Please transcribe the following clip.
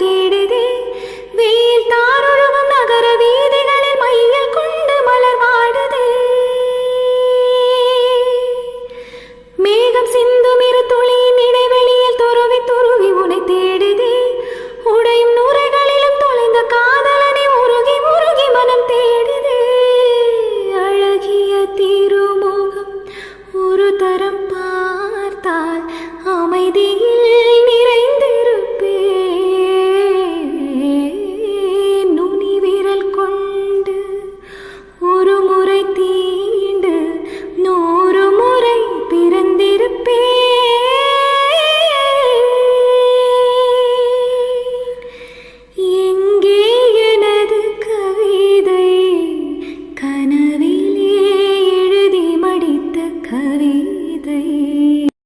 தேடுதே வெயில் தாருருவம் நகர வீதிகளில் மையில் கொண்டு மலர் வாடுதே. மேகம் சிந்தும் இரு துளியின் இடைவெளியில் துருவி துருவி உனை தேடுதே. உடையும் நுரைகளிலும் தொலைந்த காதலனை உருகி உருகி மனம் தேடுதே. அழகிய திருமுகம் ஒரு தரம் பார்த்தால் அமைதியில்